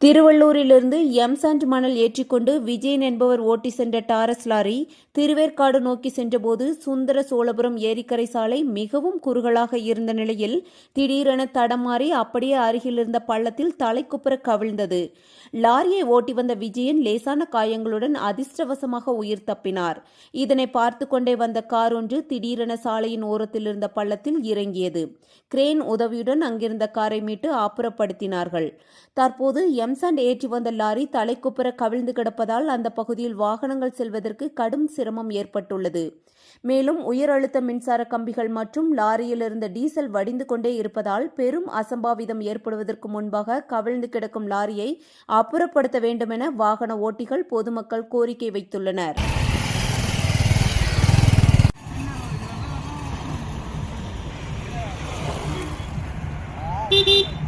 திருவள்ளூரிலிருந்து M sand மணல் ஏற்றிக்கொண்டு விஜயன் என்பவர் ஓட்டி சென்ற டாரஸ் லாரி திருவேற்காடு நோக்கி சென்றபோது சுந்தர சோழபுரம் ஏரிக்கரை சாலை மிகவும் குறுகலாக இருந்த நிலையில் திடீரென தடமாறி அப்படியே அருகில் இருந்த பள்ளத்தில் தலைக்குப்புற கவிழ்ந்தது. லாரியை ஓட்டி வந்த விஜயன் லேசான காயங்களுடன் அதிர்ஷ்டவசமாக உயிர் தப்பினார். இதனை பார்த்து கொண்டே வந்த கார் ஒன்று திடீரென சாலையின் ஓரத்தில் இருந்த பள்ளத்தில் இறங்கியது. கிரேன் உதவியுடன் அங்கிருந்த காரை மீட்டு அப்புறப்படுத்தினார்கள் தற்போது எம்சாண்ட் ஏற்றி வந்த லாரி தலைக்குப்புற கவிழ்ந்து கிடப்பதால் அந்த பகுதியில் வாகனங்கள் செல்வதற்கு கடும் சிரமம் ஏற்பட்டுள்ளது மேலும் உயர் அழுத்த மின்சார கம்பிகள் மற்றும் லாரியில் இருந்த டீசல் வடிந்து கொண்டே இருப்பதால் பெரும் அசம்பாவிதம் ஏற்படுவதற்கு முன்பாக கவிழ்ந்து கிடக்கும் லாரியை அப்புறப்படுத்த வேண்டுமென வாகன ஓட்டிகள் பொதுமக்கள் கோரிக்கை வைத்துள்ளனர் Beep.